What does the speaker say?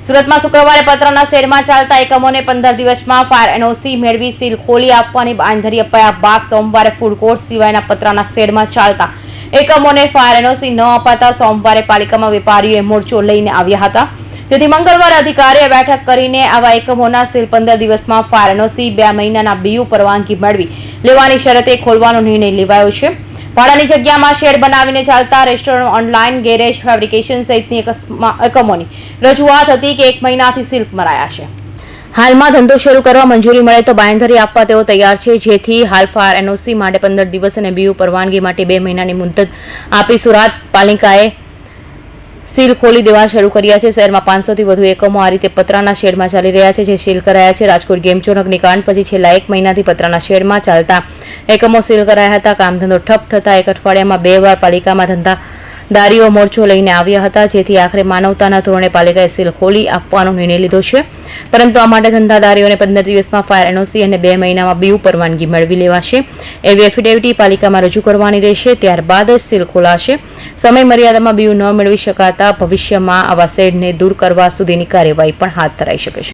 સુરતમાં શુક્રવારે પત્રના શેડમાં ચાલતા એકમોને પંદર દિવસમાં ફાયર એનઓસી મેળવી સીલ ખોલી આપવાની બાંધરી અપાયા બાદ સોમવારે ફૂડ કોર્ટ સિવાયના પત્રના શેડમાં ચાલતા એકમોને ફાયર એનઓસી ન અપાતા સોમવારે પાલિકામાં વેપારીઓએ મોરચો લઈને આવ્યા હતા. તેથી મંગળવારે અધિકારીએ બેઠક કરીને આવા એકમોના સીલ પંદર દિવસમાં ફાયર એનઓસી બે મહિનાના બીયુ પરવાનગી મેળવી લેવાની શરતે ખોલવાનો નિર્ણય લેવાયો છે. ભાડાની જગ્યામાં શેડ બનાવીને ચાલતા રેસ્ટોરન્ટ ઓનલાઈન ગેરેજ ફેબ્રિકેશન સહિતની એકમોની રજૂઆત હતી કે એક મહિનાથી સિલ્ક મરાયા છે. હાલમાં ધંધો શરૂ કરવા મંજૂરી મળે તો બાંયધરી આપવા તેઓ તૈયાર છે. જેથી હાલ ફાયર એનઓસી માટે પંદર દિવસ અને બીયુ પરવાનગી માટે બે મહિનાની મુદત આપી સુરત પાલિકાએ સીલ ખોલી દેવા શરૂ કર્યા છે. શહેરમાં પાંચસોથી વધુ એકમો આ રીતે પતરાના શેડમાં ચાલી રહ્યા છે, જે સીલ કરાયા છે. રાજકોટ ગેમચોનકની કાંડ પછી છેલ્લા એક મહિનાથી પતરાના શેડમાં ચાલતા એકમો સીલ કરાયા હતા. કામ ધંધો ઠપ થતા એક અઠવાડિયામાં બે વાર પાલિકામાં ધંધા દારીઓ મોરચો લઈને આવ્યા હતા, જેથી આખરે માનવતાના ધોરણે પાલિકાએ સીલ ખોલી આપવાનો નિર્ણય લીધો છે. પરંતુ આ માટે ધંધાદારીઓને પંદર દિવસમાં ફાયર એનઓસી અને બે મહિનામાં બીયુ પરવાનગી મેળવી લેવાશે. એવી એફિડેવિટી પાલિકામાં રજૂ કરવાની રહેશે, ત્યારબાદ જ સીલ ખોલાશે. સમય મર્યાદામાં બીયુ ન મેળવી શકાતા ભવિષ્યમાં આવા શેડને દૂર કરવા સુધીની કાર્યવાહી પણ હાથ ધરાઈ શકે છે.